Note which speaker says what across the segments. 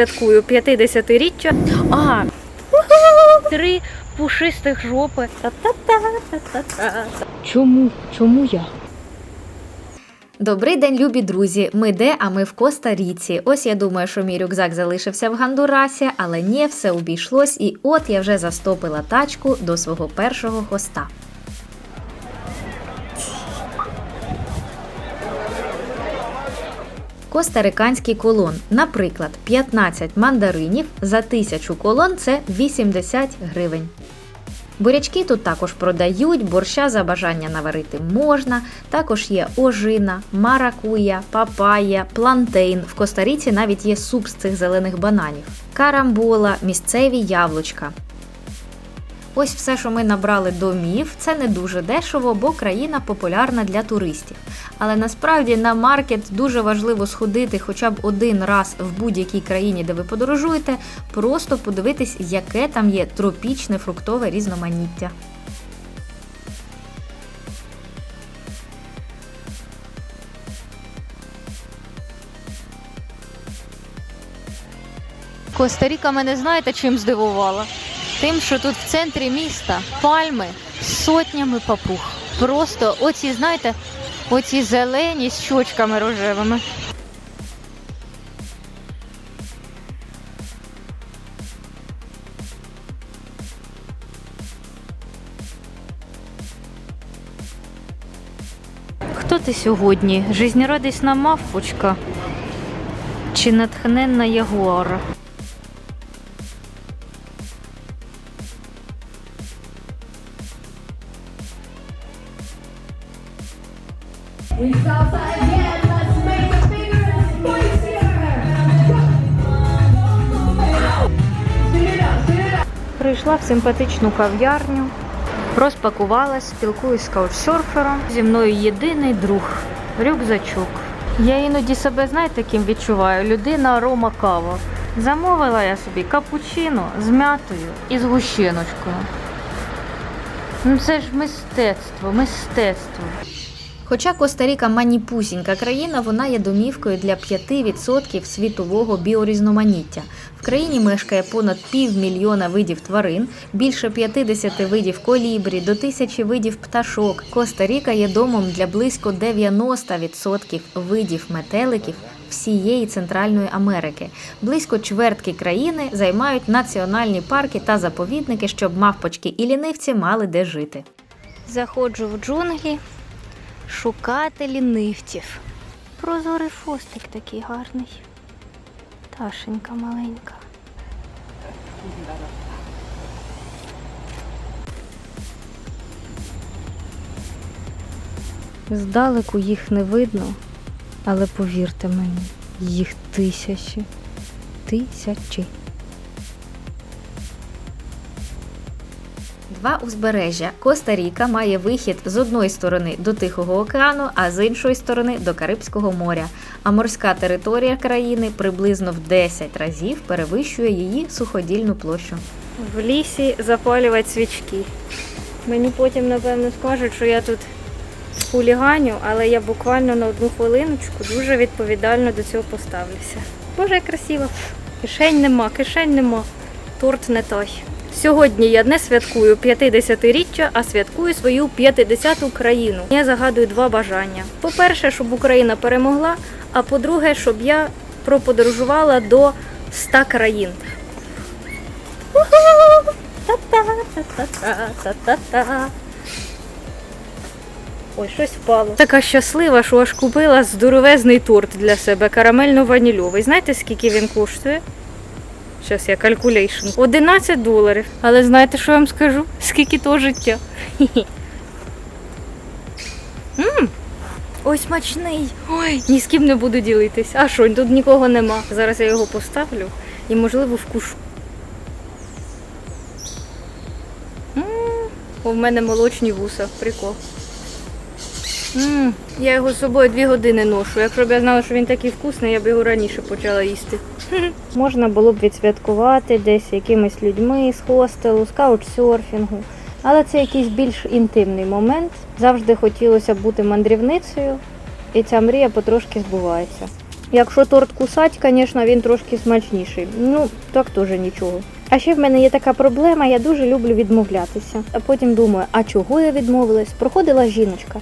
Speaker 1: Святкую 50-річчя. А, три пушистих жопи. Та-та-та-та-та-та. Чому? Чому я?
Speaker 2: Добрий день, любі друзі. Ми де, а ми в Коста-Ріці. Ось я думаю, що мій рюкзак залишився в Гандурасі, але ні, все обійшлось, і от я вже застопила тачку до свого першого хоста. Костариканський колон. Наприклад, 15 мандаринів за тисячу колон це 80 гривень. Бурячки тут також продають, борща за бажання наварити можна. Також є ожина, маракуя, папая, плантейн. В Коста-Ріці навіть є суп з цих зелених бананів, карамбола, місцеві яблучка. Ось все, що ми набрали домів, це не дуже дешево, бо країна популярна для туристів. Але насправді на маркет дуже важливо сходити хоча б один раз в будь-якій країні, де ви подорожуєте, просто подивитись, яке там є тропічне фруктове різноманіття.
Speaker 1: Коста-Ріка мене знаєте, чим здивувала? Тим, що тут в центрі міста пальми з сотнями папуг. Просто оці, знаєте, оці зелені з щочками рожевими. Хто ти сьогодні? Жизнерадісна мавпочка чи натхненна ягуара? Симпатичну кав'ярню, розпакувалась, спілкуюсь з каучсерфером. Зі мною єдиний друг рюкзачок. Я іноді себе, знаєте, ким відчуваю? Людина Рома Кава. Замовила я собі капучино з м'ятою і з гущиночкою. Ну це ж мистецтво, мистецтво.
Speaker 2: Хоча Коста-Ріка маніпусінька країна, вона є домівкою для 5% світового біорізноманіття. В країні мешкає понад півмільйона видів тварин, більше 50 видів колібрі, до тисячі видів пташок. Коста-Ріка є домом для близько 90% видів метеликів всієї Центральної Америки. Близько чвертки країни займають національні парки та заповідники, щоб мавпочки і лінивці мали де жити.
Speaker 1: Заходжу в джунглі шукати лінивців. Прозорий фостик такий гарний. Ташенька маленька. Здалеку їх не видно, але повірте мені, їх тисячі. Тисячі.
Speaker 2: Два узбережжя. Коста-Ріка має вихід з одної сторони до Тихого океану, а з іншої сторони до Карибського моря. А морська територія країни приблизно в 10 разів перевищує її суходільну площу.
Speaker 1: В лісі запалювати свічки. Мені потім, напевно, скажуть, що я тут хуліганю, але я буквально на одну хвилиночку дуже відповідально до цього поставлюся. Боже, красиво. Кишень нема, кишень нема. Торт не той. Сьогодні я не святкую 50-річчя, а святкую свою 50-ту країну. Я загадую два бажання. По-перше, щоб Україна перемогла, а по-друге, щоб я проподорожувала до 100 країн. Ой, щось впало. Така щаслива, що аж купила здоровезний торт для себе, карамельно-ванільовий. Знаєте, скільки він коштує? Зараз я калькулейшн. 11 доларів. Але знаєте, що я вам скажу? Скільки то життя? М, Ой, смачний. Ой, ні з ким не буду ділитись. А що, тут нікого нема. Зараз я його поставлю і, можливо, вкушу. М, О, в мене молочні вуса. Прикол. М, Я його з собою дві години ношу. Якщо б я знала, що він такий вкусний, я б його раніше почала їсти. Можна було б відсвяткувати десь якимись людьми з хостелу, з каучсерфінгу. Але це якийсь більш інтимний момент. Завжди хотілося бути мандрівницею, і ця мрія потрошки збувається. Якщо торт кусать, звісно, він трошки смачніший. Ну, так теж нічого. А ще в мене є така проблема, я дуже люблю відмовлятися. А потім думаю, а чого я відмовилась? Проходила жіночка,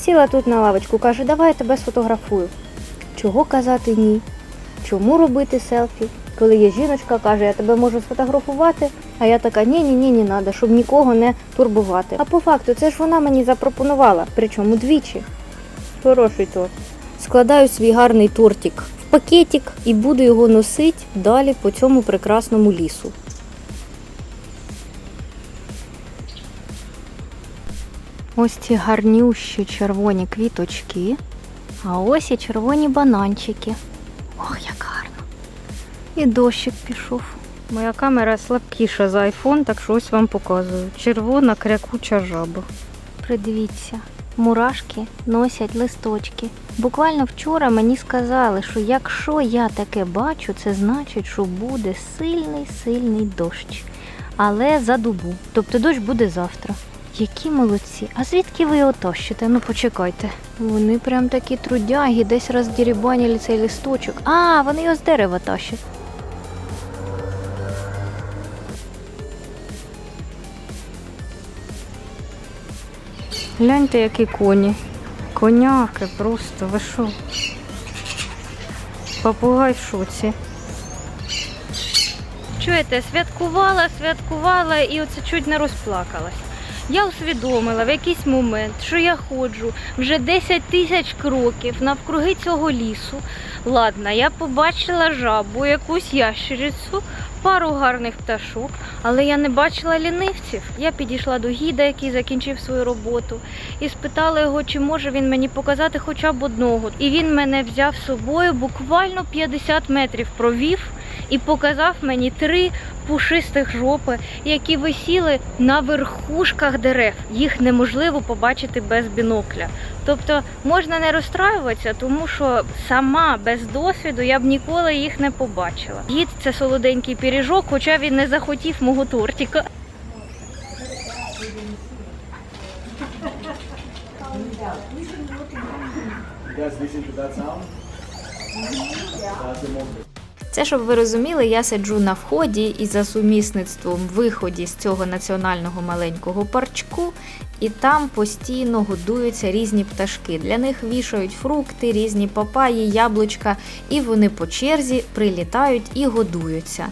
Speaker 1: сіла тут на лавочку, каже, давай я тебе сфотографую. Чого казати ні? Чому робити селфі? Коли є жіночка, каже, я тебе можу сфотографувати, а я така, ні, ні, ні, не треба, щоб нікого не турбувати. А по факту, це ж вона мені запропонувала, причому двічі. Хороший торт. Складаю свій гарний тортик в пакетик і буду його носити далі по цьому прекрасному лісу. Ось ці гарнющі червоні квіточки, а ось і червоні бананчики. Ох, як гарно. І дощик пішов. Моя камера слабкіша за айфон, так що ось вам показую. Червона крякуча жаба. Придивіться, мурашки носять листочки. Буквально вчора мені сказали, що якщо я таке бачу, це значить, що буде сильний сильний дощ. Але за добу. Тобто дощ буде завтра. Які молодці. А звідки ви його тащите? Ну почекайте. Вони прям такі трудяги, десь роздірібанили цей листочок. А, вони його з дерева тащать. Гляньте, які коні. Коняки просто, ви що? Попугай в шоці. Чуєте, святкувала, святкувала і оце чуть не розплакалась. Я усвідомила в якийсь момент, що я ходжу вже 10 тисяч кроків навкруги цього лісу. Ладно, я побачила жабу, якусь ящерицю, пару гарних пташок, але я не бачила лінивців. Я підійшла до гіда, який закінчив свою роботу, і спитала його, чи може він мені показати хоча б одного. І він мене взяв з собою, буквально 50 метрів провів і показав мені три пушистих жопи, які висіли на верхушках дерев. Їх неможливо побачити без бінокля. Тобто можна не розстраюватися, тому що сама без досвіду я б ніколи їх не побачила. Гід це солоденький пиріжок, хоча він не захотів мого тортика.
Speaker 3: You guys listen to that sound? That's the moment.
Speaker 2: Це, щоб ви розуміли, я сиджу на вході і за сумісництвом виході з цього національного маленького парчку, і там постійно годуються різні пташки. Для них вішають фрукти, різні папаї, яблучка, і вони по черзі прилітають і годуються.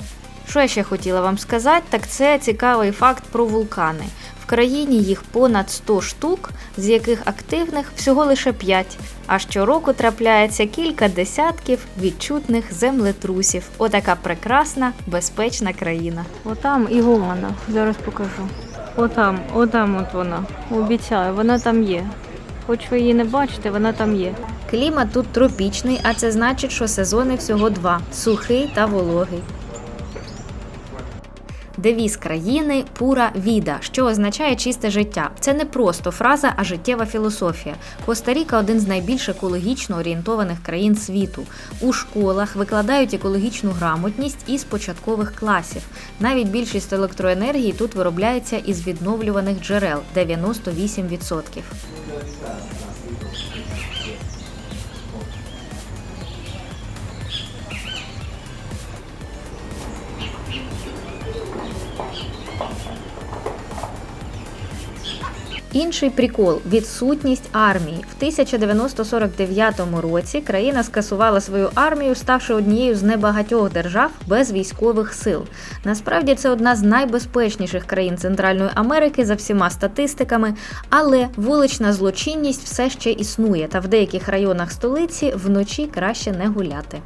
Speaker 2: Що я ще хотіла вам сказати, так це цікавий факт про вулкани. Країні їх понад 100 штук, з яких активних всього лише 5. А щороку трапляється кілька десятків відчутних землетрусів. Отака прекрасна, безпечна країна.
Speaker 1: Отам ігуана, зараз покажу. Отам, отам от вона. Обіцяю, вона там є. Хоч ви її не бачите, вона там є.
Speaker 2: Клімат тут тропічний, а це значить, що сезони всього два сухий та вологий. Девіз країни пура віда, що означає чисте життя. Це не просто фраза, а життєва філософія. Коста-Ріка – один з найбільш екологічно орієнтованих країн світу. У школах викладають екологічну грамотність із початкових класів. Навіть більшість електроенергії тут виробляється із відновлюваних джерел 98%. Інший прикол відсутність армії. В 1949 році країна скасувала свою армію, ставши однією з небагатьох держав без військових сил. Насправді це одна з найбезпечніших країн Центральної Америки за всіма статистиками, але вулична злочинність все ще існує, та в деяких районах столиці вночі краще не гуляти.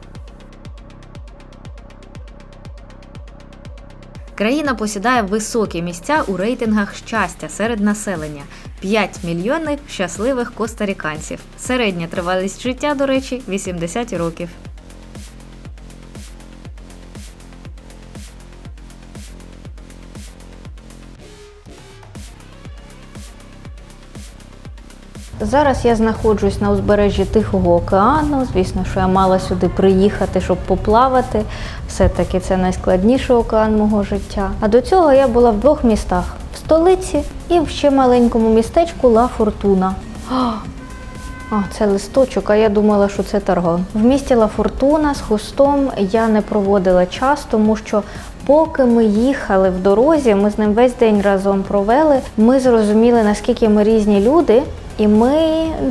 Speaker 2: Країна посідає високі місця у рейтингах щастя серед населення 5 мільйонів щасливих костаріканців. Середня тривалість життя, до речі, 80 років.
Speaker 1: Зараз я знаходжусь на узбережжі Тихого океану. Звісно, що я мала сюди приїхати, щоб поплавати. Все-таки це найскладніший океан мого життя. А до цього я була в двох містах: столиці і в ще маленькому містечку Ла Фортуна. А, це листочок, а я думала, що це тарган. В місті Ла Фортуна з хустом я не проводила час, тому що поки ми їхали в дорозі, ми з ним весь день разом провели. Ми зрозуміли, наскільки ми різні люди. І ми,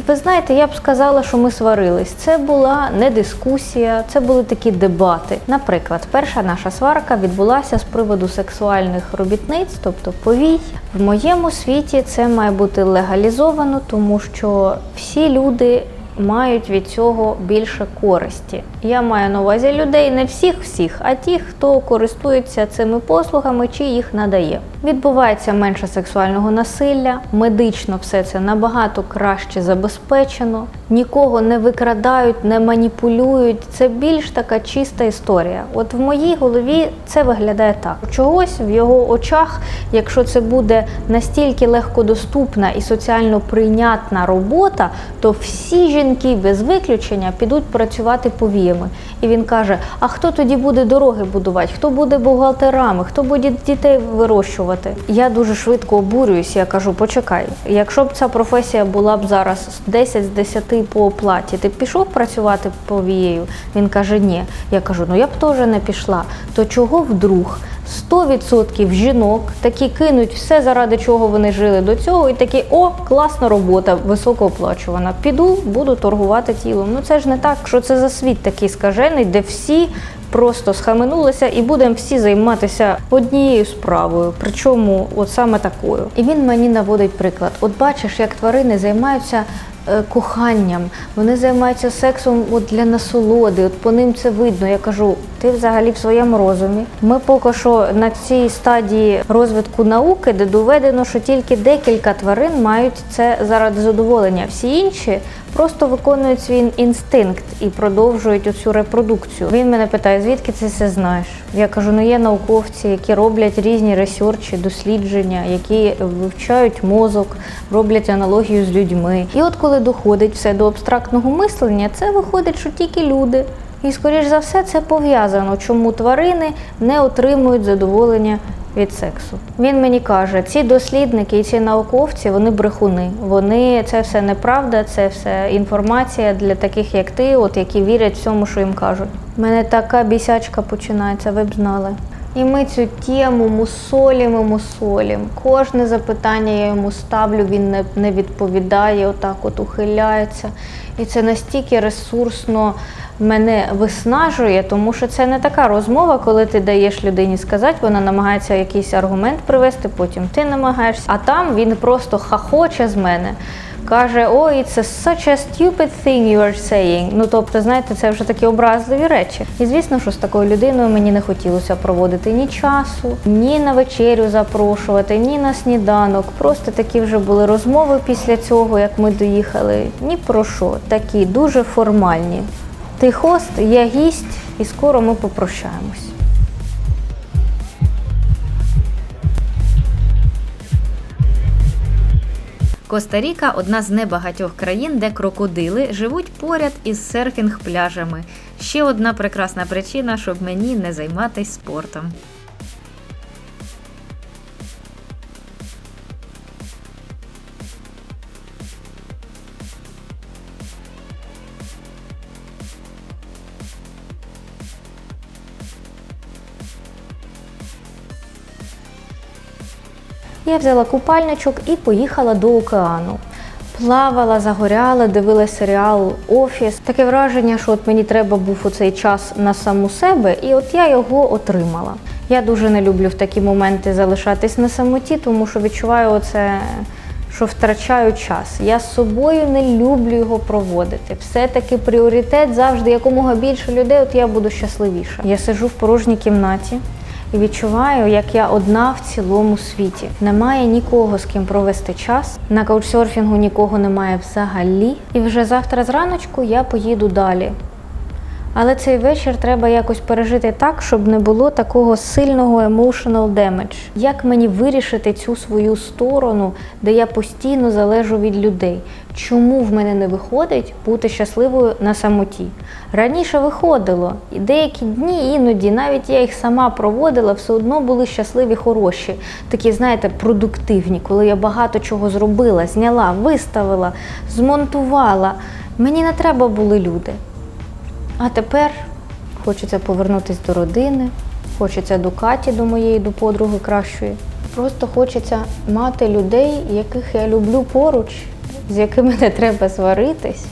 Speaker 1: ви знаєте, я б сказала, що ми сварились. Це була не дискусія, це були такі дебати. Наприклад, перша наша сварка відбулася з приводу сексуальних робітниць, тобто повій. В моєму світі це має бути легалізовано, тому що всі люди мають від цього більше користі. Я маю на увазі людей не всіх всіх, а ті, хто користується цими послугами чи їх надає. Відбувається менше сексуального насилля, медично все це набагато краще забезпечено, нікого не викрадають, не маніпулюють. Це більш така чиста історія. От в моїй голові це виглядає так. Чогось в його очах, якщо це буде настільки легкодоступна і соціально прийнятна робота, то всі жінки без виключення підуть працювати повіями. І він каже: А хто тоді буде дороги будувати? Хто буде бухгалтерами? Хто буде дітей вирощувати? Я дуже швидко обурююсь. Я кажу: почекай, якщо б ця професія була б зараз 10 з 10 по оплаті, ти б пішов працювати повією? Він каже: Ні. Я кажу, ну я б теж не пішла. То чого вдруг? 100% жінок такі кинуть все, заради чого вони жили до цього, і такі о, класна робота, високооплачувана. Піду, буду торгувати тілом. Ну це ж не так, що це за світ такий скажений, де всі просто схаменулися і будемо всі займатися однією справою, причому от саме такою. І він мені наводить приклад: от бачиш, як тварини займаються. Е, Коханням, вони займаються сексом от для насолоди. От по ним це видно. Я кажу, ти взагалі в своєму розумі. Ми поки що на цій стадії розвитку науки, де доведено, що тільки декілька тварин мають це заради задоволення. Всі інші просто виконують свій інстинкт і продовжують оцю репродукцію. Він мене питає, звідки ти це знаєш? Я кажу, ну є науковці, які роблять різні ресерчі, дослідження, які вивчають мозок, роблять аналогію з людьми. І от коли доходить все до абстрактного мислення, це виходить, що тільки люди. І, скоріш за все, це пов'язано, чому тварини не отримують задоволення від сексу. Він мені каже, ці дослідники і ці науковці вони брехуни. Вони це все неправда, це все інформація для таких, як ти, от які вірять всьому, що їм кажуть. У мене така бісячка починається, ви б знали. І ми цю тему мусолім і мусолім. Кожне запитання я йому ставлю, він не, не відповідає, отак от ухиляється. І це настільки ресурсно мене виснажує, тому що це не така розмова, коли ти даєш людині сказати, вона намагається якийсь аргумент привести, потім ти намагаєшся. А там він просто хахоче з мене. Каже, ой, це such a stupid thing you are saying. Ну тобто, знаєте, це вже такі образливі речі. І звісно, що з такою людиною мені не хотілося проводити ні часу, ні на вечерю запрошувати, ні на сніданок. Просто такі вже були розмови після цього, як ми доїхали. Ні про що, такі дуже формальні. Ти хост, я гість, і скоро ми попрощаємось.
Speaker 2: Коста-Ріка одна з небагатьох країн, де крокодили живуть поряд із серфінг-пляжами. Ще одна прекрасна причина, щоб мені не займатися спортом.
Speaker 1: Я взяла купальничок і поїхала до океану. Плавала, загоряла, дивилася серіал Офіс. Таке враження, що от мені треба був у цей час на саму себе, і от я його отримала. Я дуже не люблю в такі моменти залишатись на самоті, тому що відчуваю оце, що втрачаю час. Я з собою не люблю його проводити. Все-таки пріоритет завжди якомога більше людей, от я буду щасливіша. Я сиджу в порожній кімнаті і відчуваю, як я одна в цілому світі. Немає нікого з ким провести час. На каучсерфінгу нікого немає взагалі. І вже завтра зраночку я поїду далі. Але цей вечір треба якось пережити так, щоб не було такого сильного emotional damage. Як мені вирішити цю свою сторону, де я постійно залежу від людей? Чому в мене не виходить бути щасливою на самоті? Раніше виходило, і деякі дні іноді, навіть я їх сама проводила, все одно були щасливі, хороші, такі, знаєте, продуктивні, коли я багато чого зробила, зняла, виставила, змонтувала. Мені не треба були люди. А тепер хочеться повернутися до родини, хочеться до Каті, до моєї, до подруги кращої. Просто хочеться мати людей, яких я люблю поруч, з якими не треба сваритись,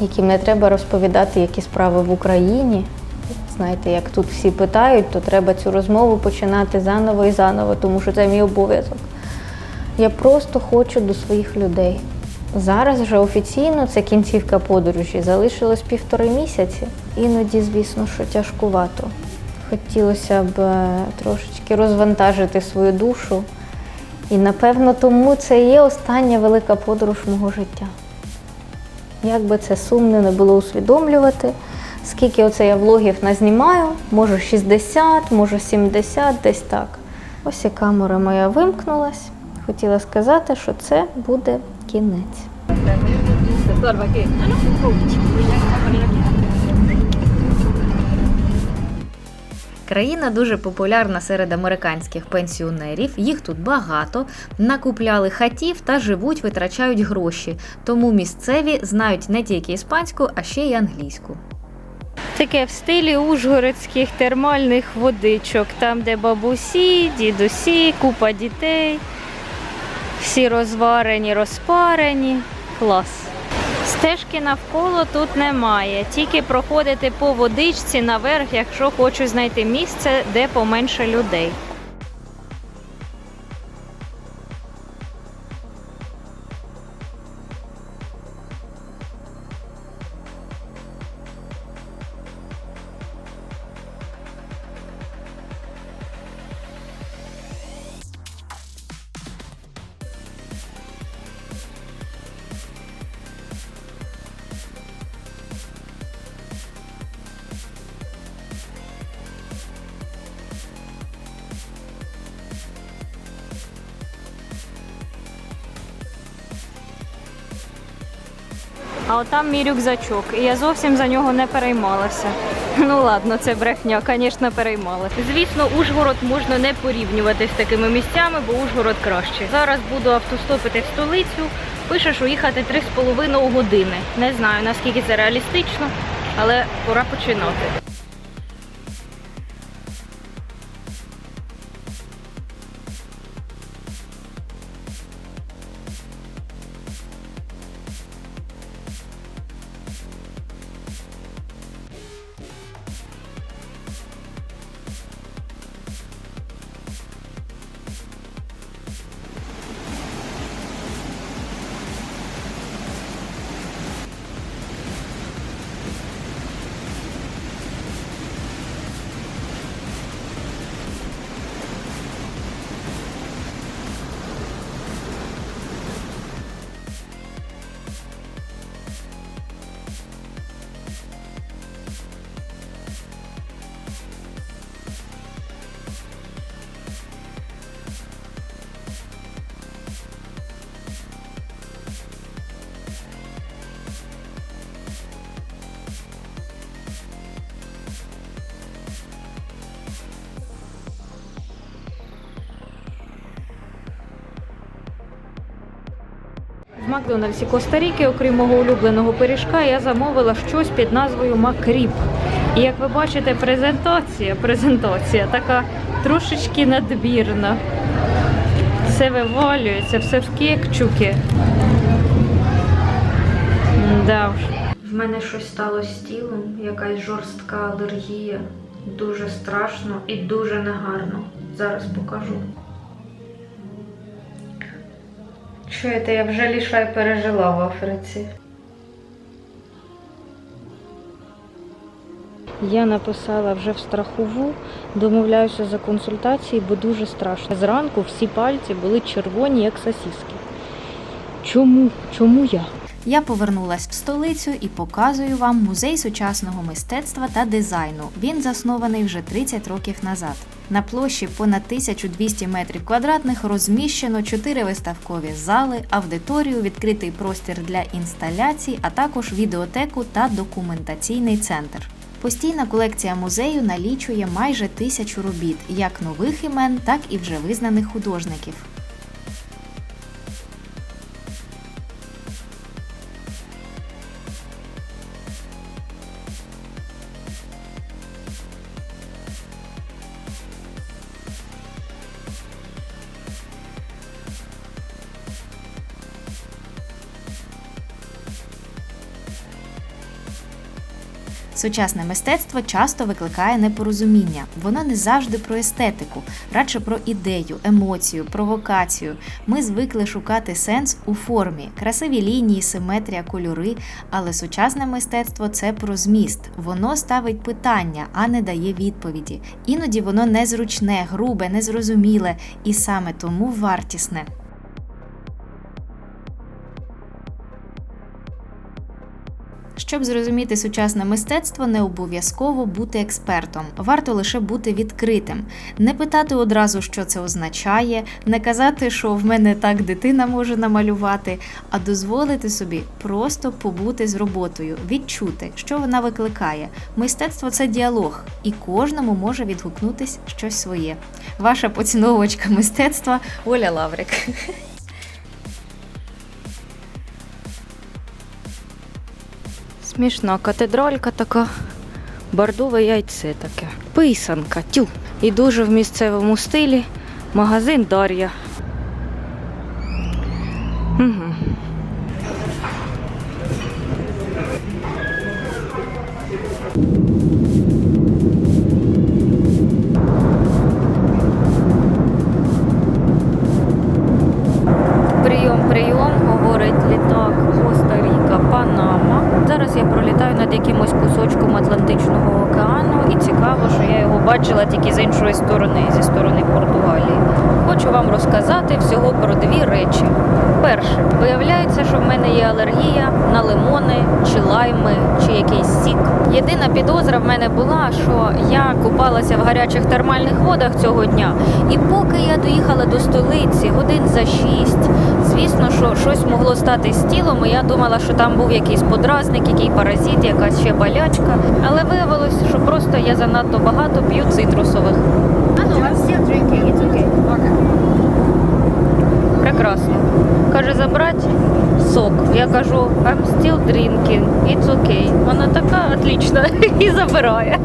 Speaker 1: яким не треба розповідати, які справи в Україні. Знаєте, як тут всі питають, то треба цю розмову починати заново і заново, тому що це мій обов'язок. Я просто хочу до своїх людей. Зараз вже офіційно це кінцівка подорожі. Залишилось півтори місяці. Іноді, звісно, що тяжкувато. Хотілося б е, трошечки розвантажити свою душу. І напевно тому це є остання велика подорож мого життя. Як би це сумно не було усвідомлювати, скільки оце я влогів назнімаю, може 60, може 70, десь так. Ось і камера моя вимкнулась. Хотіла сказати, що це буде кінець.
Speaker 2: Країна дуже популярна серед американських пенсіонерів. Їх тут багато, накупляли хатів та живуть, витрачають гроші. Тому місцеві знають не тільки іспанську, а ще й англійську.
Speaker 1: Таке в стилі ужгородських термальних водичок, там, де бабусі, дідусі, купа дітей, всі розварені, розпарені. Клас. Стежки навколо тут немає, тільки проходити по водичці наверх, якщо хочу знайти місце, де поменше людей. А отам мій рюкзачок, і я зовсім за нього не переймалася. Ну ладно, це брехня, звісно, переймалася. Звісно, Ужгород можна не порівнювати з такими місцями, бо Ужгород краще. Зараз буду автостопити в столицю. Пише, що їхати 3,5 години. Не знаю наскільки це реалістично, але пора починати. Макдональдсі Коста-Ріки, окрім мого улюбленого пиріжка, я замовила щось під назвою Макріп. І як ви бачите, презентація, презентація така трошечки надбірна. Все вивалюється, все в кекчуки. Да уж. В мене щось стало з тілом, якась жорстка алергія. Дуже страшно і дуже негарно. Зараз покажу. Чуєте, я вже лішай пережила в Африці. Я написала вже в страхову, домовляюся за консультації, бо дуже страшно. Зранку всі пальці були червоні, як сосіски. Чому? Чому я?
Speaker 2: Я повернулась в столицю і показую вам музей сучасного мистецтва та дизайну. Він заснований вже 30 років назад. На площі понад 1200 метрів квадратних розміщено 4 виставкові зали, аудиторію, відкритий простір для інсталяцій, а також відеотеку та документаційний центр. Постійна колекція музею налічує майже тисячу робіт, як нових імен, так і вже визнаних художників. Сучасне мистецтво часто викликає непорозуміння. Воно не завжди про естетику, радше про ідею, емоцію, провокацію. Ми звикли шукати сенс у формі, красиві лінії, симетрія, кольори. Але сучасне мистецтво це про зміст. Воно ставить питання, а не дає відповіді. Іноді воно незручне, грубе, незрозуміле і саме тому вартісне. Щоб зрозуміти сучасне мистецтво, не обов'язково бути експертом. Варто лише бути відкритим, не питати одразу, що це означає, не казати, що в мене так дитина може намалювати, а дозволити собі просто побути з роботою, відчути, що вона викликає. Мистецтво це діалог, і кожному може відгукнутись щось своє. Ваша поціновувачка мистецтва Оля Лаврик.
Speaker 1: Смішна катедралька така, бордове яйце таке. Писанка, тю. І дуже в місцевому стилі. Магазин Дар'я. Угу. Бачила тільки з іншої сторони, зі сторони Португалії. Хочу вам розказати всього про дві речі. Перше, виявляється, що в мене є алергія на лимони чи лайми, чи якийсь сік. Єдина підозра в мене була, що я купалася в гарячих термальних водах цього дня, і поки я доїхала до столиці, годин за шість, звісно, що щось могло стати з тілом, і я думала, що там був якийсь подразник, який паразит, якась ще болячка. Але виявилось, що просто я занадто багато п'ю цитрусових. Прекрасно. Каже, забрати сок. Я кажу, I'm still drinking, it's okay. Вона така отлічна і забирає.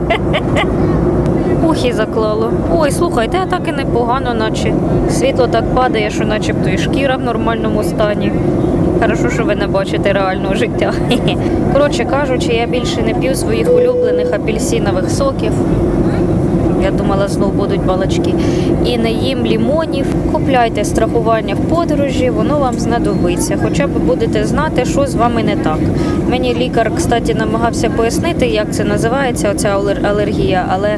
Speaker 1: Ухи заклало. Ой, слухайте, а так і непогано, наче світло так падає, що начебто і шкіра в нормальному стані. Хорошо, що ви не бачите реального життя. Коротше кажучи, я більше не п'ю своїх улюблених апельсинових соків. Я думала, знов будуть балачки. І не їм лімонів. Купляйте страхування в подорожі, воно вам знадобиться. Хоча б будете знати, що з вами не так. Мені лікар, кстати, намагався пояснити, як це називається, оця алергія, але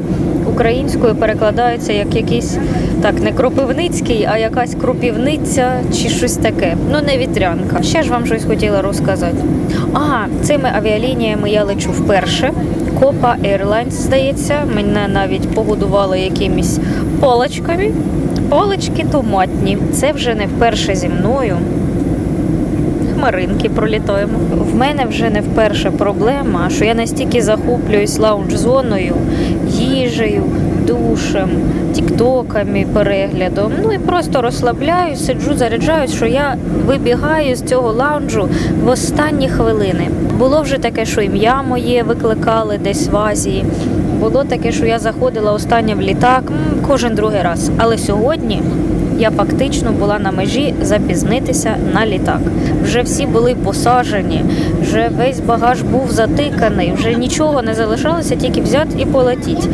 Speaker 1: українською перекладається як якийсь так, не кропивницький, а якась кропівниця чи щось таке. Ну, не вітрянка. Ще ж вам щось хотіла розказати. А, цими авіалініями я лечу вперше. Копа Airlines, здається, мене навіть погодували якимись полочками. Полочки томатні. Це вже не вперше зі мною. Хмаринки пролітаємо. В мене вже не вперше проблема, що я настільки захоплююсь лаунж-зоною, їжею, душем, тіктоками, переглядом. Ну і просто розслабляюсь, сиджу, заряджаюсь, що я вибігаю з цього лаунжу в останні хвилини. Було вже таке, що ім'я моє викликали десь в Азії. Було таке, що я заходила останнє в літак кожен другий раз. Але сьогодні я фактично була на межі запізнитися на літак. Вже всі були посажені, вже весь багаж був затиканий, вже нічого не залишалося, тільки взяти і полетіти.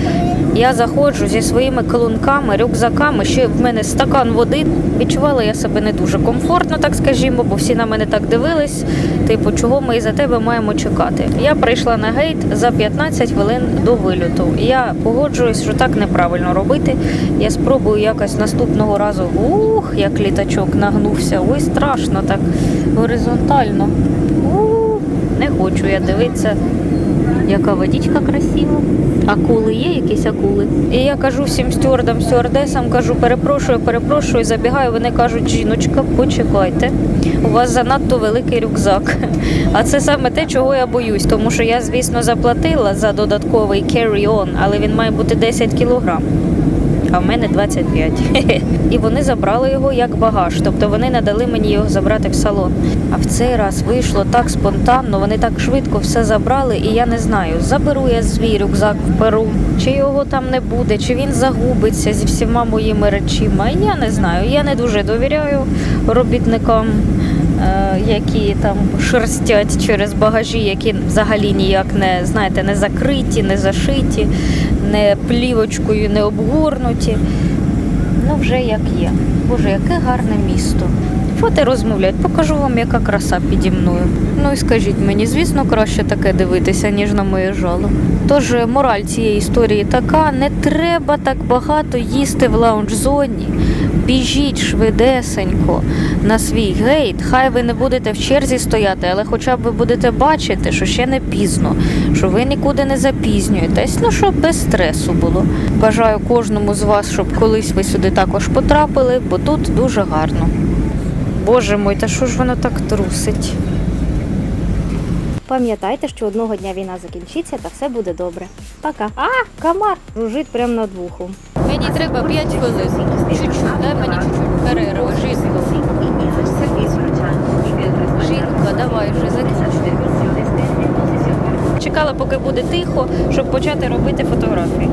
Speaker 1: Я заходжу зі своїми колунками, рюкзаками, ще в мене стакан води. Відчувала я себе не дуже комфортно, так скажімо, бо всі на мене так дивились. Типу, чого ми за тебе маємо чекати? Я прийшла на гейт за 15 хвилин до вильоту. Я погоджуюсь, що так неправильно робити. Я спробую якось наступного разу. Ух, як літачок нагнувся. Ой, страшно так горизонтально. Ух, не хочу я дивитися, яка водичка красива. Акули є якісь акули. І я кажу всім стюардам, стюардесам, кажу, перепрошую, перепрошую, забігаю. Вони кажуть, жіночка, почекайте. У вас занадто великий рюкзак. А це саме те, чого я боюсь, тому що я, звісно, заплатила за додатковий carry-on, але він має бути 10 кілограм. А в мене 25. І вони забрали його як багаж. Тобто вони не дали мені його забрати в салон. А в цей раз вийшло так спонтанно, вони так швидко все забрали, і я не знаю, заберу я свій рюкзак в Перу, чи його там не буде, чи він загубиться зі всіма моїми речима. Я не знаю. Я не дуже довіряю робітникам. е, Які там шерстять через багажі, які взагалі ніяк не знаєте, не закриті, не зашиті, не плівочкою, не обгорнуті. Ну, вже як є. Боже, яке гарне місто. Фото розмовляють, покажу вам, яка краса піді мною. Ну і скажіть мені, звісно, краще таке дивитися, ніж на моє жало. Тож мораль цієї історії така: не треба так багато їсти в лаунж-зоні. Біжіть швидесенько на свій гейт. Хай ви не будете в черзі стояти, але хоча б ви будете бачити, що ще не пізно, що ви нікуди не запізнюєтесь. Ну щоб без стресу було. Бажаю кожному з вас, щоб колись ви сюди також потрапили, бо тут дуже гарно. Боже мой, та що ж воно так трусить?
Speaker 2: Пам'ятайте, що одного дня війна закінчиться та все буде добре. Пока. А, комар жужить прямо над вухом.
Speaker 1: Мені треба 5 хвилин. Чуть-чуть, дай мені чуть-чуть перерву. Жінка. Жінка, давай вже закінчуй. Чекала, поки буде тихо, щоб почати робити фотографії.